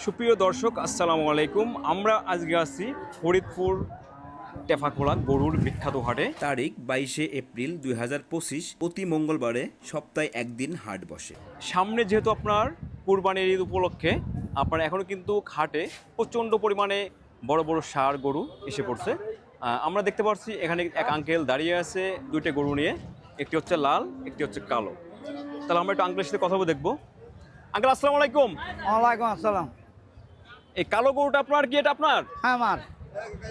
সুপ্রিয় দর্শক আসসালামু আলাইকুম। আমরা আজকে আছি ফরিদপুর টেফাখোলা গরুর বিখ্যাত হাটে। তারিখ বাইশে এপ্রিল দুই হাজার পঁচিশ প্রতি মঙ্গলবারে সপ্তাহে একদিন হাট বসে। সামনে যেহেতু আপনার কুরবানির ঈদ উপলক্ষে আপনার এখনও কিন্তু হাটে প্রচণ্ড পরিমাণে বড় বড় সার গরু এসে পড়ছে। আমরা দেখতে পাচ্ছি এখানে এক আঙ্কেল দাঁড়িয়ে আছে দুইটা গরু নিয়ে। একটি হচ্ছে লাল একটি হচ্ছে কালো। তাহলে আমরা একটু আঙ্কেলের সাথে কথা বলে দেখব। আঙ্কেল আসসালামু আলাইকুম। ওয়ালাইকুম আসসালাম। এই কালো গরুটা আপনার কি এটা আপনার? হ্যাঁ আমার।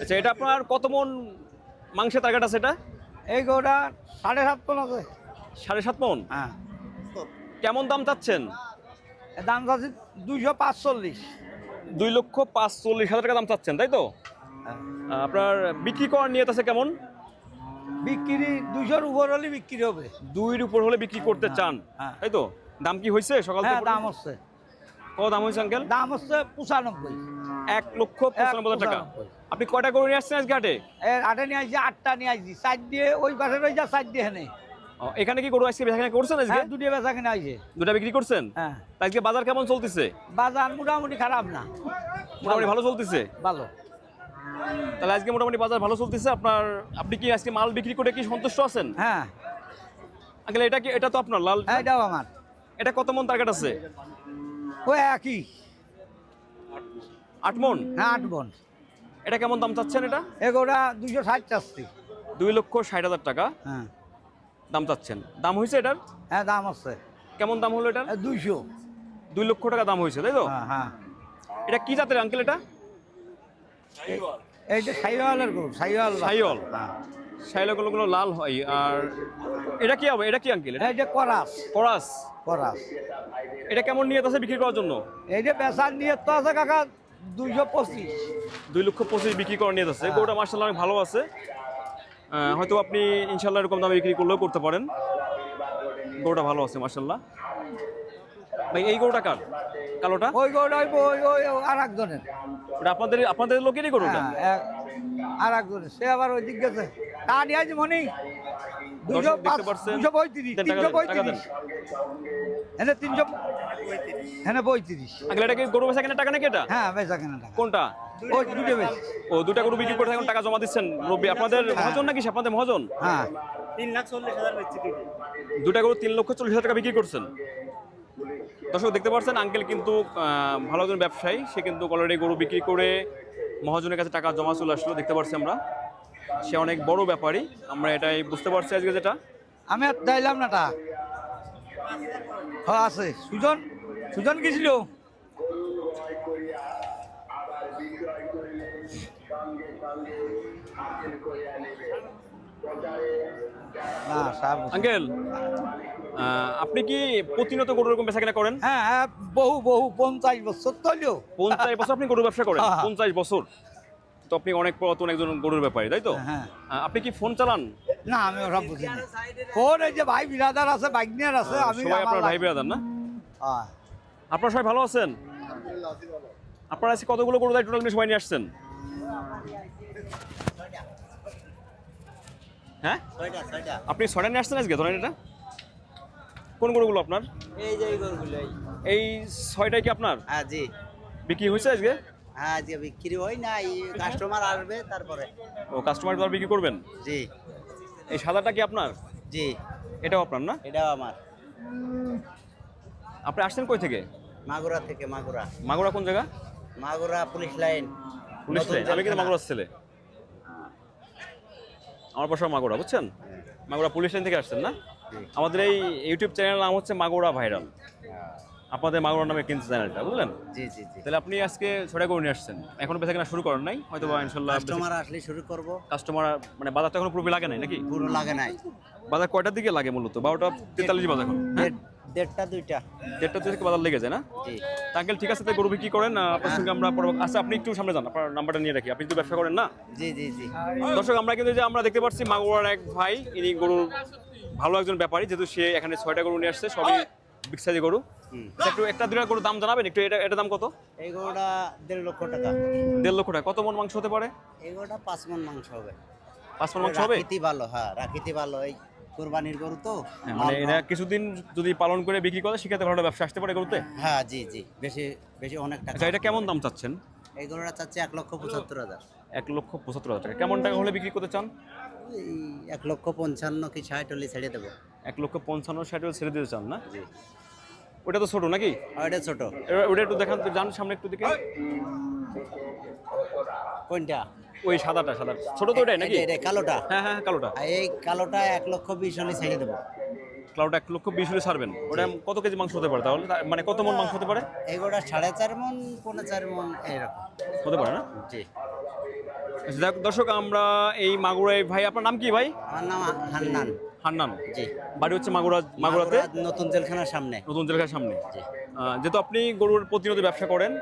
আচ্ছা এটা আপনার কত মন মাংসের টার্গেট আছে এটা? এই গরুটা সাড়ে সাত পন আছে। সাড়ে সাত মন? হ্যাঁ। কেমন দাম চাচ্ছেন? দাম আছে দুইশো পাঁচচল্লিশ। দুই লক্ষ পাঁচ চল্লিশ হাজার টাকা দাম চাচ্ছেন তাই তো? আপনার বিক্রি করার নিয়ত আছে কেমন? বিক্রি দুইশোর উপর হলে বিক্রি হবে। দুইয়ের উপর হলে বিক্রি করতে চান হ্যাঁ। তাই তো? দাম কি হয়েছে সকাল হ্যাঁ দাম হচ্ছে। কত দাম হয়েছে আঙ্কেল? দাম হচ্ছে পঁচানব্বই। এক লক্ষ পঁচানব্বই হাজার টাকা। আপনি কয়টা করে নিয়ে আসছেন আজকে হাটে? নিয়ে আসছি আটটা নিয়ে আসছি। দিয়ে ওই পাশে রয়েছে চার দিয়ে হেনে এখানে কি গরু আজকে বেচা করছেন আজকে? হ্যাঁ দুটিয়ে বেচা দুটা বিক্রি করছেন? হ্যাঁ। আজকে বাজার কেমন চলতেছে? বাজার মোটামুটি খারাপ না। মোটামুটি ভালো চলতেছে? ভালো। তাহলে আজকে মোটামুটি বাজার ভালো চলতেছে? আপনার আপনি কি আজকে মাল বিক্রি করে কি সন্তুষ্ট আছেন? হ্যাঁ। আঙ্কেল এটা কি এটা তো আপনার লাল হ্যাঁ এটাও আমার। এটা কত মন টার্গেট আছে? ওই একই। আট মন? হ্যাঁ আট বোন এটা কেমন দাম চাচ্ছেন এটা? এই গরুটা দুইশো ষাট চাচ্ছি। দুই লক্ষ ষাট হাজার টাকা? হ্যাঁ। দাম চাচ্ছেন। দাম হয়েছে এটার? হ্যাঁ দাম আছে। কেমন দাম হলো এটার? দুইশো। দুই লক্ষ টাকা দাম হয়েছে তাই তো? হ্যাঁ হ্যাঁ। এটা কি জাতের আঙ্কেল এটা? এইটা সাইওয়ালের গরু সাইওয়াল সাইওয়াল। হ্যাঁ। শাইলগুলো লাল হয় আর এটা কি হবে? এটা কি আঙ্কেল এটা? করাস। করাস। করাস এটা কেমন নিয়ত আছে বিক্রি করার জন্য? এইটা বেচার নিয়ে তো আছে কাকা দুইশো পঁচিশ। দুই লক্ষ পঁচিশ বিক্রি করার নিয়ত আছে। গরুটা মার্শাল্লাহ অনেক ভালো আছে। হয়তো আপনি ইনশাল্লাহ এরকম দামে বিক্রি করলেও করতে পারেন। গরুটা ভালো আছে মার্শাল্লাহ ভাই এই গরুটা কার? কালোটা? ওই গরুটা ওই ওই আর একজনের ওটা আপনাদের আপনাদের লোকেরই গরুটা? হ্যাঁ আর একজনের সে আবার ওই দিক গেছে। তা নিয়ে মনি। দুশো পঁয়ত্রিশ টাকা তিনশো দেন, টাকা দেন। পঁয়ত্রিশ। হ্যাঁ তিনশো হ্যাঁ পঁয়ত্রিশ। আঙ্কেল এটা কি গরু বেচা কেনার টাকা নাকি এটা? হ্যাঁ বেচা কেনা টাকা। কোনটা? ওই দুটো বেশি ও দুটা গরু বিক্রি করে এখন টাকা জমা দিচ্ছেন। রবি আপনাদের মহাজন নাকি আপনাদের মহাজন? হ্যাঁ। দুটা গরু তিন লক্ষ চল্লিশ হাজার টাকা বিক্রি করছেন। দর্শক দেখতে পাচ্ছেন আঙ্কেল কিন্তু আহ, ভালো একজন ব্যবসায়ী। সে কিন্তু অলরেডি গরু বিক্রি করে মহাজনের কাছে টাকা জমা চলে আসলো দেখতে পাচ্ছি আমরা। সে অনেক বড় ব্যাপারী আমরা এটাই বুঝতে পারছি আজকে যেটা। আমি আর চাইলাম না তা হ্যাঁ আছে। সুজন? সুজন গেছিল সাহেব আঙ্কেল আহ, আপনি কি প্রতিনিয়ত গরু এরকম বেচা কেনা করেন? হ্যাঁ হ্যাঁ বহু বহু পঞ্চাশ বছর তৈলিও পঞ্চাশ বছর আপনি গরু ব্যবসা করেন? হ্যাঁ। পঞ্চাশ বছর। তো আপনি অনেক পুরাতন একজন গরুর ব্যাপারী তাই তো? হ্যাঁ। আপনি কি ফোন চালান? না আমি ওসব বুঝি না। কোন এই যে ভাই বিরাদার আছে বাইকনিয়ার আছে আমি সবাই আপনার ভাই বেড়াদার না? হ্যাঁ। আপনারা সবাই ভালো আছেন? আপনারা আজকে কতগুলো গরু দায় টোটাল মিলে সবাই নিয়ে আসছেন? হ্যাঁ? আপনি ছয়টা নিয়ে আসছেন আজকে? ধরেন এটা। কোন গরুগুলো আপনার? এই যে এই গরুগুলো এই। এই ছয়টাই কি আপনার? হ্যাঁ জি। বিক্রি হয়েছে আজকে? হ্যাঁ আজকে বিক্রি হয় না এই কাস্টমার আসবে তারপরে। ও কাস্টমার দ্বারা বিক্রি করবেন? জি। এই সাদাটা কি আপনার? জি। এটাও আপনার না? এটাও আমার। আপনি আসছেন কই থেকে? মাগুরা থেকে মাগুরা। মাগুরা কোন জায়গা? Magura police line. Police line. আমি কিন্তু। মাগুরার ছেলে। আমার বাসা মাগুরা বুঝছেন? মাগুরা পুলিশ লাইন থেকে আসছেন না? আমাদের এই ইউটিউব চ্যানেল নাম হচ্ছে মাগুরা ভাইরাল। আপনাদের মাগুরা নামে কিনতে চ্যানেলটা বুঝলেন? জি জি জি। তাহলে আপনি আজকে ছড়া করে নিয়ে আসছেন। এখনও বেচা কেনা শুরু করেন নাই? হয়তো বা ইনশাল্লাহ কাস্টমার আসলে শুরু করব। কাস্টমার মানে বাজার তো এখনও পুরোপুরি লাগে নাই নাকি? পুরো লাগে নাই। বাজার কয়টার দিকে লাগে মূলত? বারোটা তেতাল্লিশ বাজার এখন হ্যাঁ? দেড়টা দুইটা। দেড়টা থেকে বাজার লেগে যায় না? জি। আঙ্কেল ঠিক আছে তাই গরু বিক্রি করেন আপনার সঙ্গে আমরা আচ্ছা আপনি একটু সামনে যান আপনার নাম্বারটা নিয়ে রাখি। আপনি তো ব্যবসা করেন না? জি জি জি। দর্শক আমরা কিন্তু যে আমরা দেখতে পাচ্ছি মাগুরার এক ভাই ইনি গরুর ভালো একজন ব্যাপারী যেহেতু সে এখানে ছয়টা গরু নিয়ে আসছে সবই বিগ সাইজে গরু। একটু একটা দুটা গরুর দাম জানাবেন? একটু এটা এটা দাম কত? এই গরুটা দেড় লক্ষ টাকা। দেড় লক্ষ টাকা। কত মন মাংস হতে পারে? এই গরুটা পাঁচ মন মাংস হবে। পাঁচ মন মাংস হবে? রাখিতি ভালো হ্যাঁ রাখিতি ভালো। এই কোরবানির গরু তো হ্যাঁ, মানে এরা কিছুদিন যদি পালন করে বিক্রি করে সেক্ষেত্রে ভালো ব্যবসা আসতে পারে গরুতে? হ্যাঁ জি জি। বেশি বেশি অনেক টাকা আচ্ছা এটা কেমন দাম চাচ্ছেন? এই গরুটা চাচ্ছে এক লক্ষ পঁচাত্তর হাজার। এক লক্ষ পঁচাত্তর হাজার টাকা। কেমন টাকা হলে বিক্রি করতে চান? এক লক্ষ পঞ্চান্ন কি ষাট হলে ছেড়ে দেবো। এক লক্ষ পঞ্চান্ন ষাট হলে ছেড়ে দিতে চান না? ওটা তো ছোট নাকি? আর এটা ছোট। ওটা একটু দেখান তো যান সামনে একটু দিকে। কোনটা? ওই সাদাটা সাদা ছোট তো ওটাই নাকি? কালোটা। হ্যাঁ হ্যাঁ কালোটা। এই কালোটা এক লক্ষ বিশ হলে ছেড়ে দেবো। ক্লাউড এক লক্ষ বিশ হলে ছাড়বেন ওটা কত কেজি মাংস হতে পারে তাহলে? মানে কত মন মাংস হতে পারে? গরুটা সাড়ে চার মন পৌনে চার মন এইরকম। হতে পারে না? জি। আচ্ছা, দর্শক আমরা এই মাগুরাই ভাই আপনার নাম কি ভাই? আমার নাম হান্নান। হান্নান? জি। বাড়ি হচ্ছে মাগুরা মাগুরাতে? নতুন জেলখানার সামনে। নতুন জেলখার সামনে। জি। যেহেতু আপনি গরুর প্রতিনিয়ত ব্যবসা করেন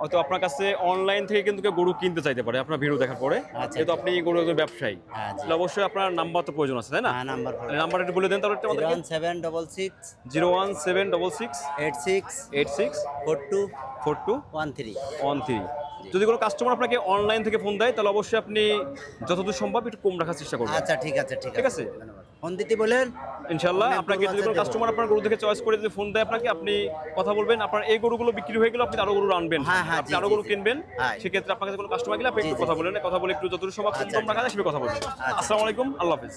হয়তো আপনার কাছে অনলাইন থেকে কিন্তু কেউ গরু কিনতে চাইতে পারে আপনার ভিডিও দেখার পরে। আচ্ছা। যেহেতু আপনি গরুর একজন ব্যবসায়ী হ্যাঁ তাহলে অবশ্যই আপনার নাম্বার তো প্রয়োজন আছে তাই না? হ্যাঁ নাম্বার একটু বলে দেন তাহলে একটু one seven double six. Zero one seven double six. Eight six eight six four two four two one three. One three যদি কোনো কাস্টমার আপনাকে অনলাইন থেকে ফোন দেয় তাহলে অবশ্যই আপনি যতদূর সম্ভব একটু কম রাখার চেষ্টা করবেন। আচ্ছা ঠিক আছে ঠিক ঠিক আছে? ধন্যবাদ। ফোন দিতে বলেন ইনশাল্লাহ আপনাকে যদি কোনো কাস্টমার আপনার গরু দেখে চয়েস করে যদি ফোন দেয় আপনাকে আপনি কথা বলবেন। আপনার এই গরুগুলো বিক্রি হয়ে গেলে আপনি আরও গরু আনবেন হ্যাঁ, হ্যাঁ, আপনি আরও গরু কিনবেন। সেক্ষেত্রে আপনার কাছে কোনো কাস্টমার গেলে আপনি একটু কথা বলেন। কথা বলে একটু যতটুকু সম্ভব কম আচ্ছা, কম রাখা যায় সেভাবে কথা বলবেন। আচ্ছা। আসসালামু আলাইকুম আল্লাহ হাফিজ।